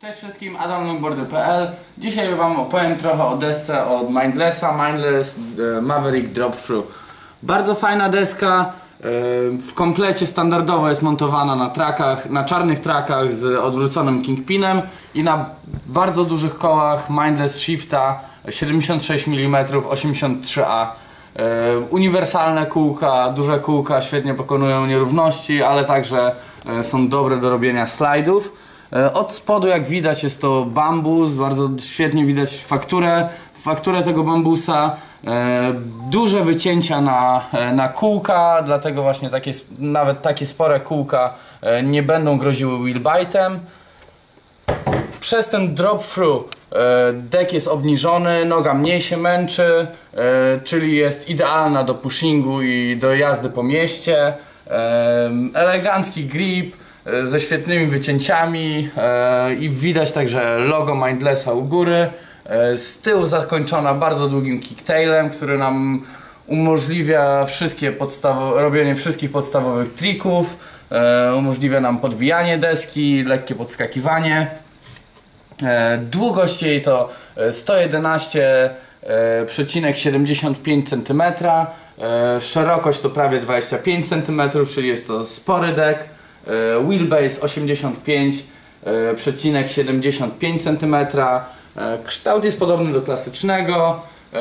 Cześć wszystkim, adamlongboardy.pl Dzisiaj Wam opowiem trochę o desce od Mindlessa, Mindless e, Maverick Drop Through. Bardzo fajna deska, e, w komplecie standardowo jest montowana na trakach, na czarnych trakach z odwróconym kingpinem i na bardzo dużych kołach Mindless Shifta 76 mm 83A. E, uniwersalne kółka, duże kółka świetnie pokonują nierówności, ale także e, są dobre do robienia slajdów. E, Od spodu jak widać jest to bambus, bardzo świetnie widać fakturę, fakturę tego bambusa, e, duże wycięcia na, e, na kółka, dlatego właśnie takie, nawet takie spore kółka nie będą groziły wheelbite'em. Przez ten drop through e, dek jest obniżony, noga mniej się męczy, czyli jest idealna do pushingu i do jazdy po mieście. Elegancki grip ze świetnymi wycięciami e, i widać także logo Mindlessa u góry. E, z tyłu zakończona bardzo długim kicktailem, który nam umożliwia wszystkie robienie wszystkich podstawowych trików, e, umożliwia nam podbijanie deski, lekkie podskakiwanie. E, Długość jej to e, 111,75 cm, e, szerokość to prawie 25 cm, czyli jest to spory dek, e, wheelbase 85,75 cm, E, kształt jest podobny do klasycznego, e,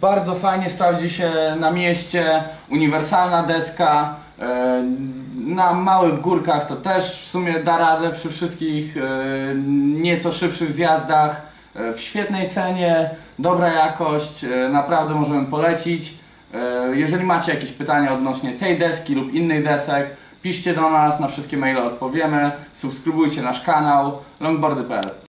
bardzo fajnie sprawdzi się na mieście, uniwersalna deska, e, na małych górkach to też w sumie da radę przy wszystkich e, nieco szybszych zjazdach. E, W świetnej cenie, dobra jakość, e, naprawdę możemy polecić. E, Jeżeli macie jakieś pytania odnośnie tej deski lub innych desek, piszcie do nas, na wszystkie maile odpowiemy. Subskrybujcie nasz kanał longboardy.pl